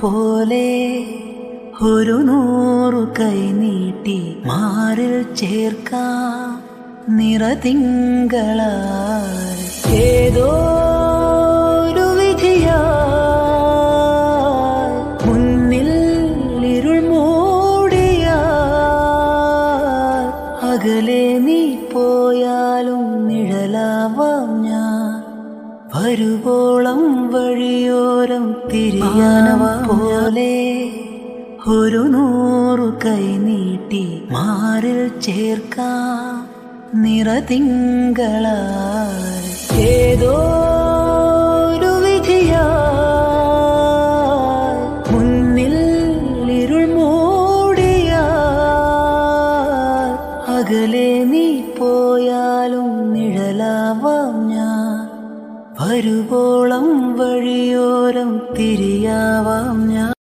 പോലെ ഒരു നൂറു കൈ നീട്ടി മാറിൽ ചേർക്കാം നിറതിങ്കളായി ഏതോ ഒരു വിധിയായി മുന്നിൽ ഇരുൾ മൂടിയ അകലെ നീ പോയാലും നിഴലാവാം ഞാൻ. വരുവോളം വഴിയോരം തിരിയാനവ പോലെ ഒരു നൂറു കൈ നീട്ടി മാറിൽ ചേർക്കാം നിറതിങ്കളായി ഏതോ ഒരു മുന്നിൽ ഇരുൾ മൂടിയാൽ അകലെ നീ പോയാലും നിഴലാവാം ഞാൻ. വരുവോളം വഴിയോരം തിരിയാവാം ഞാൻ.